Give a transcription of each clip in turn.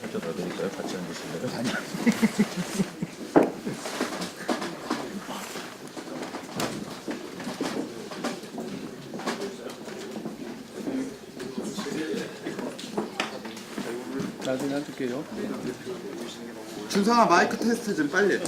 살짝 더 드릴까요? 같이 앉으실래요? 아니요. 나중에 앉을게요. 준성아 마이크 테스트 좀 빨리.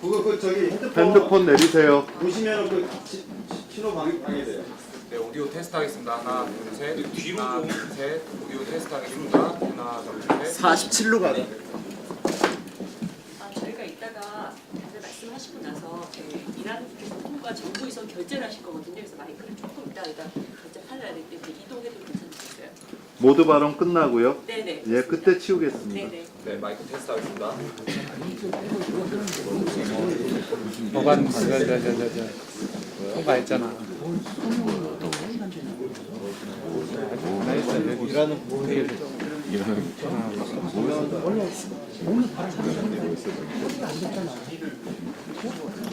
그거 그 저기 핸드폰 내리세요. 보시면 그 시- 신호 방 방해돼요. 네, 오디오 테스트 하겠습니다. 하나, 둘, 셋. 뒤로 하나, 둘, 셋. 오디오 테스트 하겠습니다. 하나, 둘, 셋. 47로 가다. 아, 저희가 이따가 다들 말씀하시고 나서 그 일하는 분께서 통과 이전 결제를 하실 거거든요. 그래서 마이크를 조금 이따 여기다 결제하려야 되기 때문에 이동해도 괜찮으실까요? 모두 발언 끝나고요. 네네. 예, 그때 치우겠습니다. 네네. 네, 마이크 테스트 하겠습니다. 보관 저저저저 통과했잖아. 나이스 여기 일하는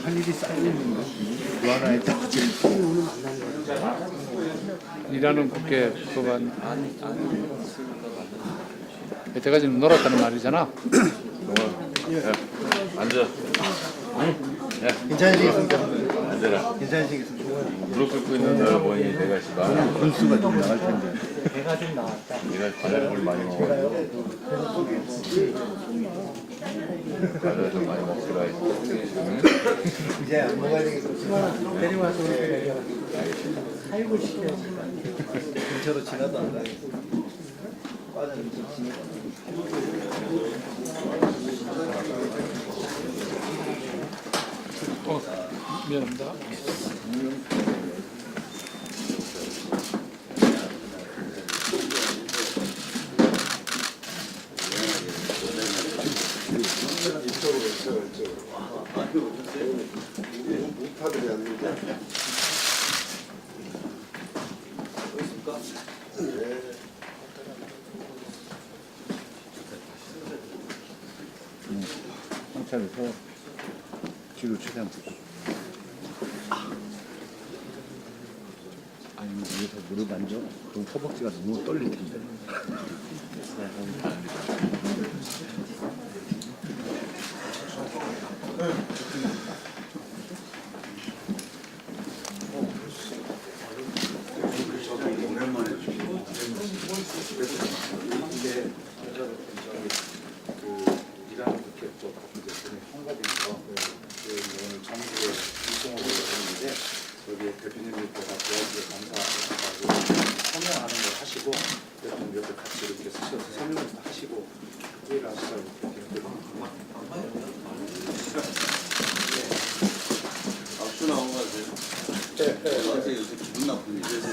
할 일이 쌓이는 거. 뭐 하나 했다고 지금. 일하는 국회 법안 여태까지는 놀았다는 말이잖아. 야, 앉아. 괜찮으시겠습니까? 앉아라. 괜찮으시겠습니까? 무릎 꿇고 있는 널 보니 내가 씨발. 분수가 좀 나갈 텐데. 내가 과자를 많이 먹어가지고. 과자 좀 많이 먹으라 했지. 이제 안 먹어야 되겠어. 데리와서 살고 싶어. 근처로 지나도 안 가겠어. 좀 지나가. 어, 미안합니다. 상차에서 뒤로 최대한 보시. 아니 위에서 무릎 앉아? 그럼 허벅지가 너무 떨릴 텐데. 일하는